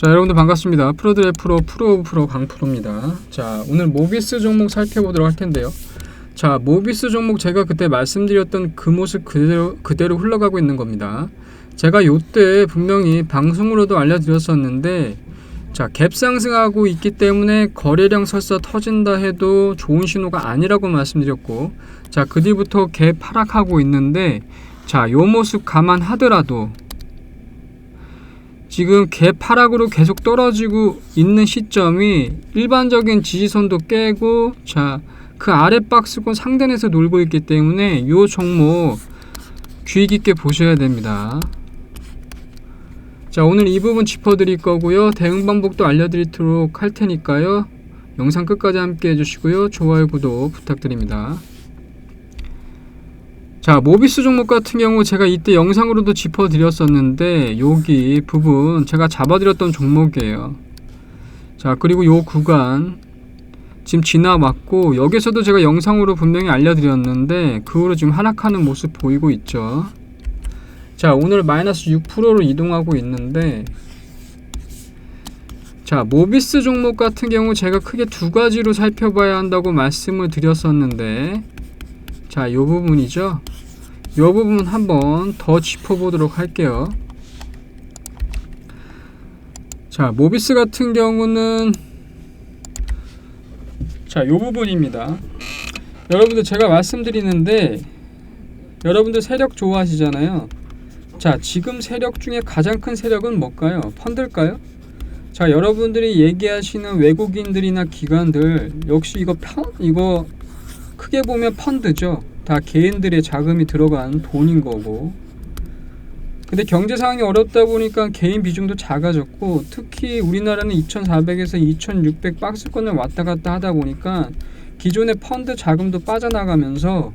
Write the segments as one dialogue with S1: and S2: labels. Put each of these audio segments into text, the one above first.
S1: 자 여러분들 반갑습니다. 프로들의 프로 프로 프로 강프로입니다. 자 오늘 모비스 종목 살펴보도록 할 텐데요. 자 모비스 종목 제가 그때 말씀드렸던 그 모습 그대로 그대로 흘러가고 있는 겁니다. 제가 요때 분명히 방송으로도 알려드렸었는데 자 갭 상승하고 있기 때문에 거래량 설사 터진다 해도 좋은 신호가 아니라고 말씀드렸고 자 그 뒤부터 갭 하락하고 있는데 자 요 모습 감안하더라도 지금 갭 하락으로 계속 떨어지고 있는 시점이 일반적인 지지선도 깨고 자 그 아래 박스권 상단에서 놀고 있기 때문에 요 종목 주의 깊게 보셔야 됩니다. 자 오늘 이 부분 짚어드릴 거고요 대응 방법도 알려드리도록 할 테니까요 영상 끝까지 함께 해주시고요 좋아요 구독 부탁드립니다. 자 모비스 종목 같은 경우 제가 이때 영상으로도 짚어드렸었는데 여기 부분 제가 잡아드렸던 종목이에요. 자 그리고 요 구간 지금 지나왔고 여기서도 제가 영상으로 분명히 알려드렸는데 그 후로 지금 하락하는 모습 보이고 있죠. 자 오늘 마이너스 6%로 이동하고 있는데 자 모비스 종목 같은 경우 제가 크게 두 가지로 살펴봐야 한다고 말씀을 드렸었는데 자, 요 부분이죠. 요 부분 한번 더 짚어보도록 할게요. 자, 모비스 같은 경우는 자, 요 부분입니다. 여러분들 제가 말씀드리는데 여러분들 세력 좋아하시잖아요. 자, 지금 세력 중에 가장 큰 세력은 뭘까요? 펀드일까요? 자, 여러분들이 얘기하시는 외국인들이나 기관들 역시 이거 편 이거 크게 보면 펀드죠. 다 개인들의 자금이 들어간 돈인 거고. 근데 경제 상황이 어렵다 보니까 개인 비중도 작아졌고 특히 우리나라는 2,400에서 2,600 박스권을 왔다 갔다 하다 보니까 기존의 펀드 자금도 빠져나가면서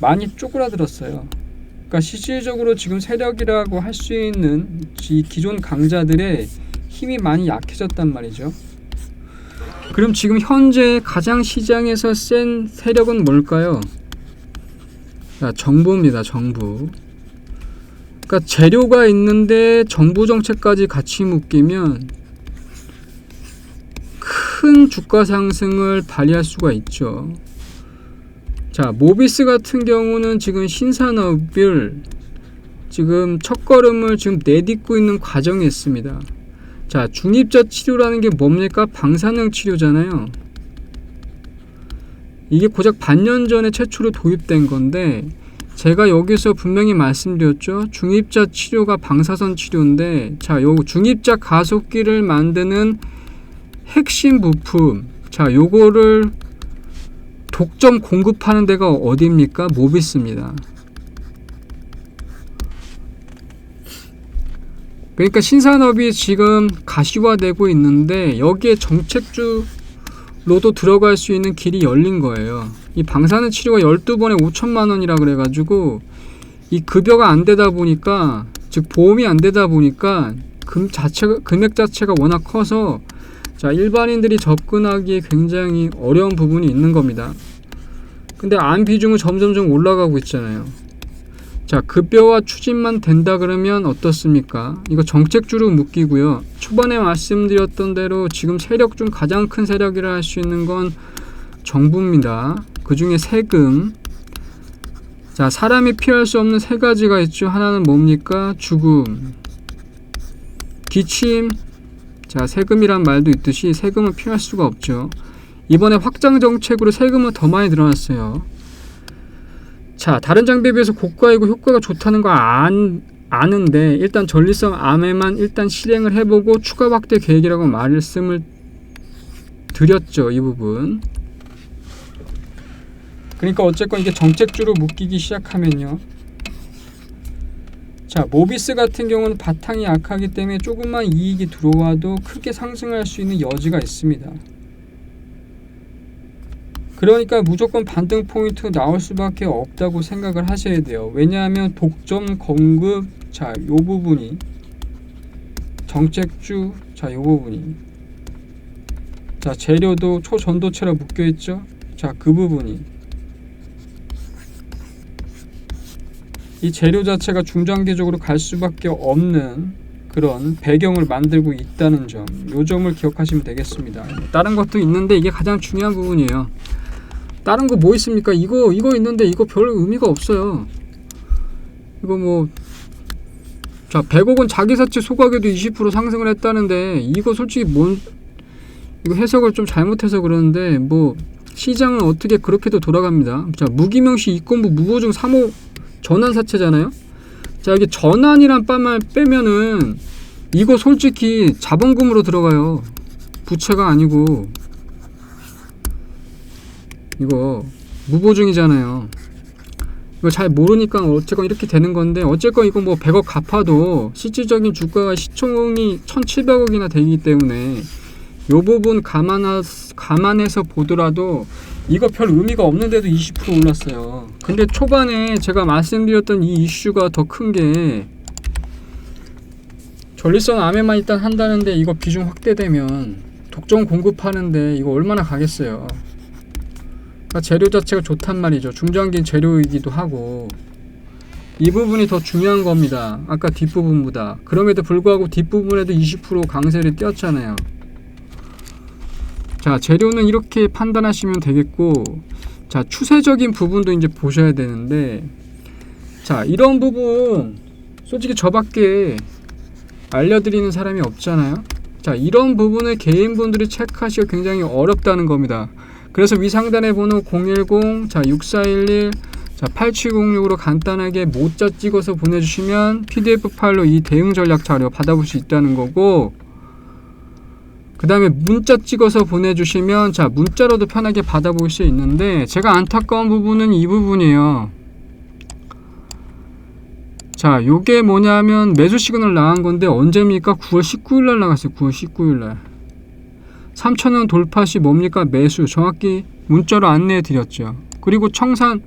S1: 많이 쪼그라들었어요. 그러니까 실질적으로 지금 세력이라고 할 수 있는 이 기존 강자들의 힘이 많이 약해졌단 말이죠. 그럼 지금 현재 가장 시장에서 센 세력은 뭘까요? 자, 정부입니다. 정부. 그러니까 재료가 있는데 정부 정책까지 같이 묶이면 큰 주가 상승을 발휘할 수가 있죠. 자, 모비스 같은 경우는 지금 신산업을 지금 첫걸음을 지금 내딛고 있는 과정에 있습니다. 자, 중입자 치료라는 게 뭡니까? 방사능 치료잖아요. 이게 고작 반년 전에 최초로 도입된 건데 제가 여기서 분명히 말씀드렸죠. 중입자 치료가 방사선 치료인데 자, 요 중입자 가속기를 만드는 핵심 부품. 자, 요거를 독점 공급하는 데가 어디입니까? 모비스입니다. 그러니까 신산업이 지금 가시화되고 있는데 여기에 정책주로도 들어갈 수 있는 길이 열린 거예요. 이 방사능 치료가 12번에 5천만 원이라 그래 가지고 이 급여가 안 되다 보니까 즉 보험이 안 되다 보니까 금 자체가 금액 자체가 워낙 커서 자 일반인들이 접근하기에 굉장히 어려운 부분이 있는 겁니다. 근데 암 비중은 점점점 올라가고 있잖아요. 자, 급여와 추진만 된다 그러면 어떻습니까? 이거 정책주로 묶이고요. 초반에 말씀드렸던 대로 지금 세력 중 가장 큰 세력이라 할 수 있는 건 정부입니다. 그 중에 세금. 자, 사람이 피할 수 없는 세 가지가 있죠. 하나는 뭡니까? 죽음. 기침. 자, 세금이란 말도 있듯이 세금은 피할 수가 없죠. 이번에 확장 정책으로 세금은 더 많이 늘어났어요. 자, 다른 장비에 비해서 고가이고 효과가 좋다는 거 안, 아는데 일단 전리성 암에만 일단 실행을 해보고 추가 확대 계획이라고 말씀을 드렸죠. 이 부분. 그러니까 어쨌건 이게 정책주로 묶이기 시작하면요. 자, 모비스 같은 경우는 바탕이 약하기 때문에 조금만 이익이 들어와도 크게 상승할 수 있는 여지가 있습니다. 그러니까 무조건 반등 포인트 나올 수밖에 없다고 생각을 하셔야 돼요. 왜냐하면 독점 공급 자, 요 부분이 정책주 자, 요 부분이 자, 재료도 초전도체로 묶여 있죠. 자, 그 부분이 이 재료 자체가 중장기적으로 갈 수밖에 없는 그런 배경을 만들고 있다는 점, 요 점을 기억하시면 되겠습니다. 다른 것도 있는데 이게 가장 중요한 부분이에요. 다른 거 뭐 있습니까? 이거 이거 있는데 이거 별 의미가 없어요. 이거 뭐 자, 100억은 자기 사채 소각에도 20% 상승을 했다는데 이거 솔직히 뭔 이거 해석을 좀 잘못해서 그러는데 뭐 시장은 어떻게 그렇게도 돌아갑니다. 자, 무기명시 이권부 무보증 3호 전환 사채잖아요. 자, 이게 전환이란 빠만 빼면은 이거 솔직히 자본금으로 들어가요. 부채가 아니고 이거 무보증이잖아요. 이거 잘 모르니까 어쨌건 이렇게 되는 건데 어쨌건 이거 뭐 100억 갚아도 실질적인 주가가 시총이 1,700억이나 되기 때문에 요 부분 감안하, 감안해서 보더라도 이거 별 의미가 없는데도 20% 올랐어요. 근데 초반에 제가 말씀드렸던 이 이슈가 더 큰 게 전리성 암에만 일단 한다는데 이거 비중 확대되면 독점 공급하는데 이거 얼마나 가겠어요. 그러니까 재료 자체가 좋단 말이죠. 중장기인 재료이기도 하고 이 부분이 더 중요한 겁니다. 아까 뒷부분보다. 그럼에도 불구하고 뒷부분에도 20% 강세를 띄었잖아요. 자, 재료는 이렇게 판단하시면 되겠고, 자, 추세적인 부분도 이제 보셔야 되는데, 자, 이런 부분, 솔직히 저밖에 알려드리는 사람이 없잖아요. 자, 이런 부분을 개인분들이 체크하시기가 굉장히 어렵다는 겁니다. 그래서 위 상단에 번호 010, 자, 6411, 자, 8706으로 간단하게 모자 찍어서 보내주시면 PDF 파일로 이 대응 전략 자료 받아볼 수 있다는 거고, 그 다음에 문자 찍어서 보내주시면 자 문자로도 편하게 받아볼 수 있는데 제가 안타까운 부분은 이 부분이에요. 자 요게 뭐냐면 매수 시그널 나간 건데 언제입니까? 9월 19일 날 나갔어요. 9월 19일 날 3천원 돌파 시 뭡니까 매수 정확히 문자로 안내해 드렸죠 그리고 청산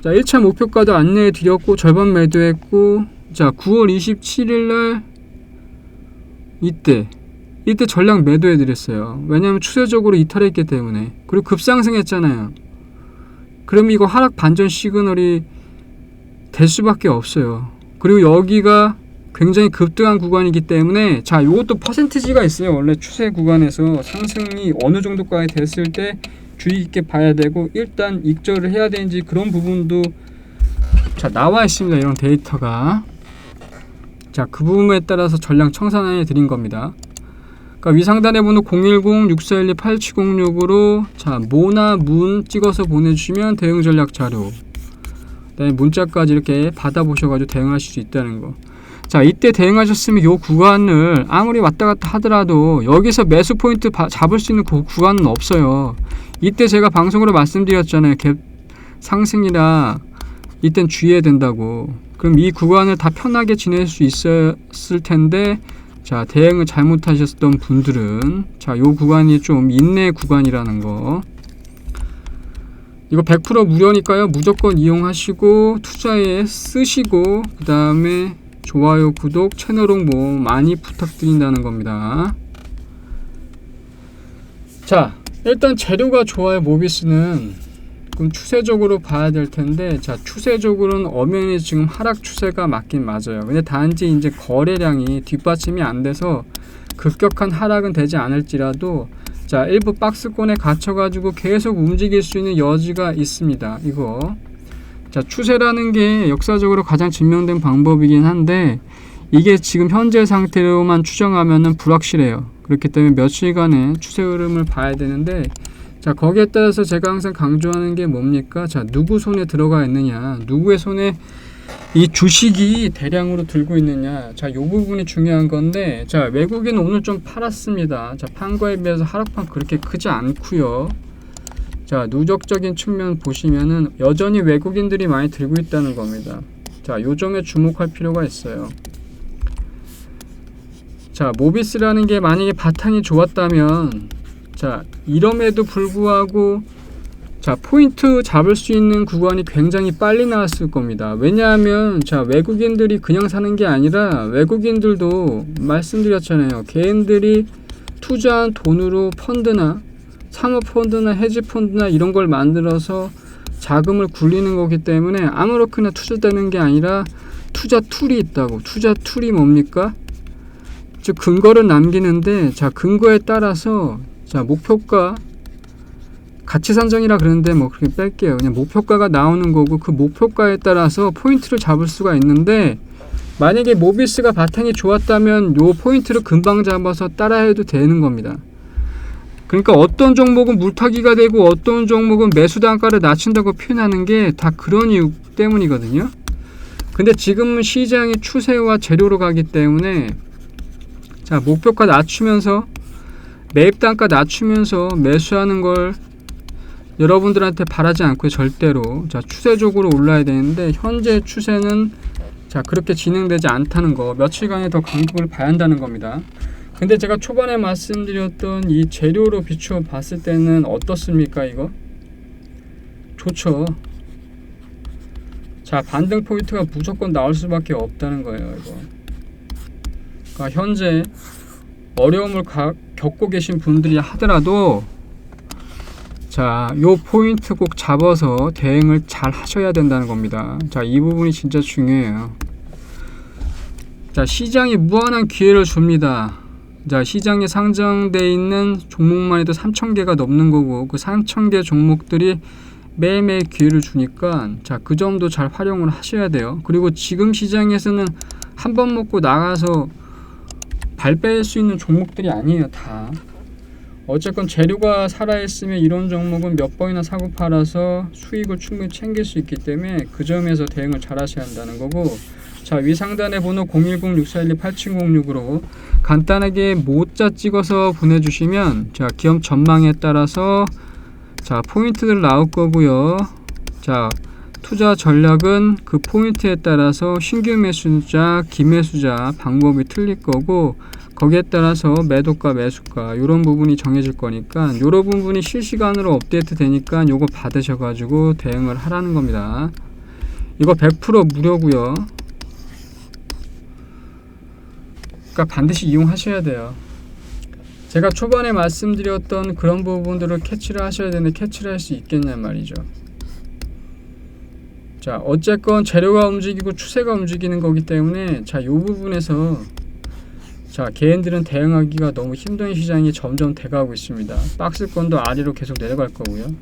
S1: 자 1차 목표가도 안내해 드렸고 절반 매도했고 자 9월 27일 날 이때 이때 전량 매도해 드렸어요. 왜냐하면 추세적으로 이탈했기 때문에. 그리고 급상승했잖아요. 그럼 이거 하락 반전 시그널이 될 수밖에 없어요. 그리고 여기가 굉장히 급등한 구간이기 때문에 자, 요것도 퍼센티지가 있어요. 원래 추세 구간에서 상승이 어느 정도까지 됐을 때 주의 깊게 봐야 되고 일단 익절을 해야 되는지 그런 부분도 자, 나와 있습니다. 이런 데이터가. 자, 그 부분에 따라서 전량 청산해 드린 겁니다. 그러니까 위상단에 번호 010-6412-8706으로 자 모나 문 찍어서 보내주시면 대응 전략 자료 그다음에 문자까지 이렇게 받아보셔가지고 대응하실 수 있다는 거. 자 이때 대응하셨으면 요 구간을 아무리 왔다 갔다 하더라도 여기서 매수 포인트 바, 잡을 수 있는 그 구간은 없어요. 이때 제가 방송으로 말씀드렸잖아요. 갭 상승이라 이땐 주의해야 된다고. 그럼 이 구간을 다 편하게 지낼 수 있었을 텐데 자, 대응을 잘못하셨던 분들은 자, 요 구간이 좀 인내 구간이라는 거. 이거 100% 무료니까요. 무조건 이용하시고 투자에 쓰시고 그다음에 좋아요, 구독, 채널 홍보 많이 부탁드린다는 겁니다. 자, 일단 재료가 좋아요. 모비스는 그럼 추세적으로 봐야 될 텐데 자 추세적으로는 엄연히 지금 하락 추세가 맞긴 맞아요 근데 단지 이제 거래량이 뒷받침이 안 돼서 급격한 하락은 되지 않을지라도 자 일부 박스권에 갇혀 가지고 계속 움직일 수 있는 여지가 있습니다 이거 자 추세라는 게 역사적으로 가장 증명된 방법이긴 한데 이게 지금 현재 상태로만 추정하면은 불확실해요. 그렇기 때문에 며칠간의 추세 흐름을 봐야 되는데 자 거기에 따라서 제가 항상 강조하는 게 뭡니까? 자 누구 손에 들어가 있느냐 누구의 손에 이 주식이 대량으로 들고 있느냐. 자 요 부분이 중요한 건데 자 외국인 오늘 좀 팔았습니다. 자 판거에 비해서 하락판 그렇게 크지 않고요 자 누적적인 측면 보시면은 여전히 외국인들이 많이 들고 있다는 겁니다 자 요 점에 주목할 필요가 있어요 자 모비스라는 게 만약에 바탕이 좋았다면 자, 이럼에도 불구하고 자, 포인트 잡을 수 있는 구간이 굉장히 빨리 나왔을 겁니다. 왜냐하면 자, 외국인들이 그냥 사는 게 아니라 외국인들도 말씀드렸잖아요. 개인들이 투자한 돈으로 펀드나 사모펀드나 헤지 펀드나 이런 걸 만들어서 자금을 굴리는 거기 때문에 아무렇게나 투자되는 게 아니라 투자 툴이 있다고. 투자 툴이 뭡니까? 즉 근거를 남기는데 자 근거에 따라서 자 목표가 가치 산정이라 그러는데 뭐 그렇게 뺄게요. 그냥 목표가가 나오는 거고 그 목표가에 따라서 포인트를 잡을 수가 있는데 만약에 모비스가 바탕이 좋았다면 요 포인트를 금방 잡아서 따라해도 되는 겁니다. 그러니까 어떤 종목은 물타기가 되고 어떤 종목은 매수 단가를 낮춘다고 표현하는 게 다 그런 이유 때문이거든요. 근데 지금은 시장의 추세와 재료로 가기 때문에 자 목표가 낮추면서 매입 단가 낮추면서 매수하는 걸 여러분들한테 바라지 않고요 절대로 자 추세적으로 올라야 되는데 현재 추세는 자 그렇게 진행되지 않다는 거 며칠간의 더 간격을 봐야 한다는 겁니다 근데 제가 초반에 말씀드렸던 이 재료로 비추어 봤을 때는 어떻습니까 이거 좋죠 자 반등 포인트가 무조건 나올 수밖에 없다는 거예요 이거 그러니까 현재 어려움을 가, 겪고 계신 분들이 하더라도 자, 요 포인트 꼭 잡아서 대응을 잘 하셔야 된다는 겁니다. 자, 이 부분이 진짜 중요해요. 자, 시장이 무한한 기회를 줍니다. 자, 시장에 상장돼 있는 종목만 해도 3,000개가 넘는 거고 그 3,000개 종목들이 매일매일 기회를 주니까 자, 그 점도 잘 활용을 하셔야 돼요. 그리고 지금 시장에서는 한 번 먹고 나가서 발 뺄 수 있는 종목들이 아니에요, 다. 어쨌건 재료가 살아있으면 이런 종목은 몇 번이나 사고 팔아서 수익을 충분히 챙길 수 있기 때문에 그 점에서 대응을 잘 하셔야 한다는 거고 자 위 상단의 번호 010-6412-8706으로 간단하게 모자 찍어서 보내주시면 자 기업 전망에 따라서 자 포인트들 나올 거고요 자 투자 전략은 그 포인트에 따라서 신규 매수자, 기매수자 방법이 틀릴 거고 거기에 따라서 매도가, 매수가 이런 부분이 정해질 거니까 이런 부분이 실시간으로 업데이트 되니까 요거 받으셔가지고 대응을 하라는 겁니다. 이거 100% 무료고요. 그러니까 반드시 이용하셔야 돼요. 제가 초반에 말씀드렸던 그런 부분들을 캐치를 하셔야 되는데 캐치를 할 수 있겠냐 말이죠. 자, 어쨌건 재료가 움직이고 추세가 움직이는 거기 때문에 자, 요 부분에서 자, 개인들은 대응하기가 너무 힘든 시장이 점점 돼가고 있습니다. 박스권도 아래로 계속 내려갈 거고요.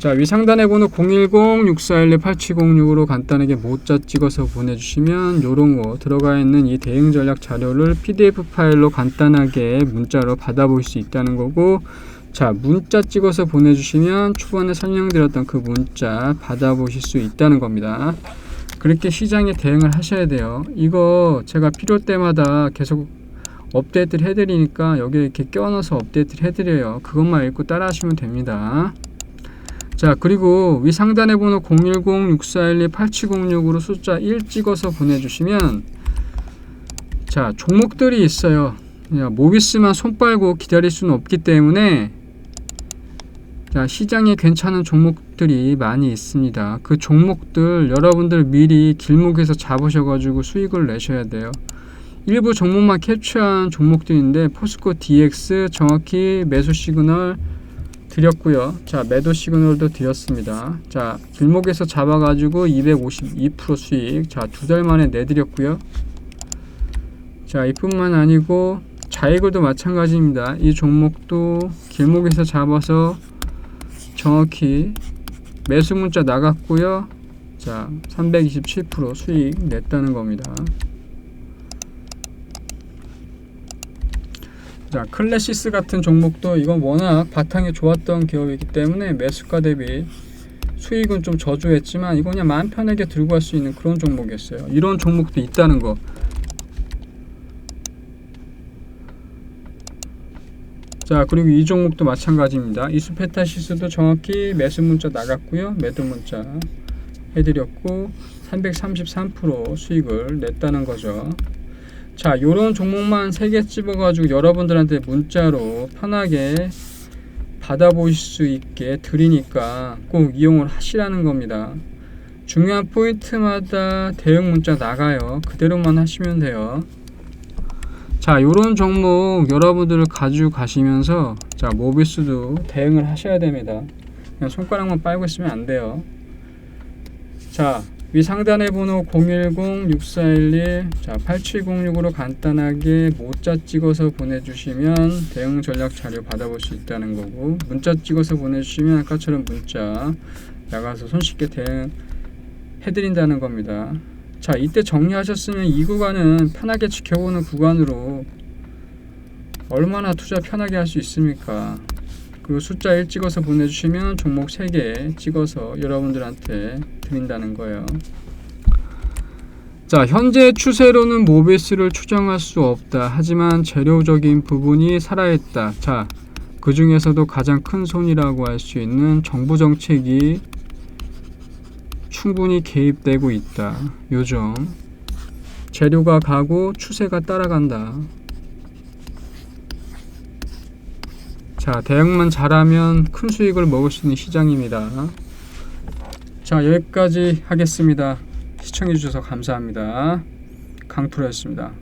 S1: 자, 위 상단의 번호 010-6412-8706으로 간단하게 모자 찍어서 보내주시면 요런 거 들어가 있는 이 대응 전략 자료를 PDF 파일로 간단하게 문자로 받아볼 수 있다는 거고 자, 문자 찍어서 보내주시면 초반에 설명드렸던 그 문자 받아보실 수 있다는 겁니다. 그렇게 시장에 대응을 하셔야 돼요. 이거 제가 필요 때마다 계속 업데이트를 해드리니까 여기에 이렇게 껴넣어서 업데이트를 해드려요. 그것만 읽고 따라 하시면 됩니다. 자, 그리고 위 상단에 번호 010-6412-8706으로 숫자 1 찍어서 보내주시면 자, 종목들이 있어요. 야, 모비스만 손 빨고 기다릴 수는 없기 때문에 자, 시장에 괜찮은 종목들이 많이 있습니다. 그 종목들 여러분들 미리 길목에서 잡으셔가지고 수익을 내셔야 돼요. 일부 종목만 캡처한 종목들인데 포스코 DX 정확히 매수 시그널 드렸고요. 자, 매도 시그널도 드렸습니다. 자, 길목에서 잡아가지고 252% 수익. 자, 두 달 만에 내드렸고요. 자, 이뿐만 아니고 자이글도 마찬가지입니다. 이 종목도 길목에서 잡아서 정확히 매수 문자 나갔고요. 자, 327% 수익 냈다는 겁니다. 자, 클래시스 같은 종목도 이건 워낙 바탕이 좋았던 기업이기 때문에 매수가 대비 수익은 좀 저조했지만 이거 그냥 마음 편하게 들고 갈 수 있는 그런 종목이었어요. 이런 종목도 있다는 거. 자 그리고 이 종목도 마찬가지입니다. 이수페타시스도 정확히 매수 문자 나갔고요. 매도 문자 해드렸고 333% 수익을 냈다는 거죠. 자, 요런 종목만 3개 집어가지고 여러분들한테 문자로 편하게 받아보실 수 있게 드리니까 꼭 이용을 하시라는 겁니다. 중요한 포인트마다 대응 문자 나가요. 그대로만 하시면 돼요. 자, 요런 종목 여러분들 가지고 가시면서 자, 모비스도 대응을 하셔야 됩니다. 그냥 손가락만 빨고 있으면 안 돼요. 자, 위 상단의 번호 010-6411 자, 8706으로 간단하게 모자 찍어서 보내주시면 대응 전략 자료 받아볼 수 있다는 거고 문자 찍어서 보내주시면 아까처럼 문자 나가서 손쉽게 대응 해드린다는 겁니다. 자 이때 정리하셨으면 이 구간은 편하게 지켜보는 구간으로 얼마나 투자 편하게 할 수 있습니까? 그 숫자 1 찍어서 보내주시면 종목 3개 찍어서 여러분들한테 드린다는 거예요. 자, 현재 추세로는 모비스를 추정할 수 없다. 하지만 재료적인 부분이 살아있다. 자, 그 중에서도 가장 큰 손이라고 할 수 있는 정부 정책이 충분히 개입되고 있다. 요즘 재료가 가고 추세가 따라간다. 자, 대응만 잘하면 큰 수익을 먹을 수 있는 시장입니다. 자, 여기까지 하겠습니다. 시청해주셔서 감사합니다. 강프로였습니다.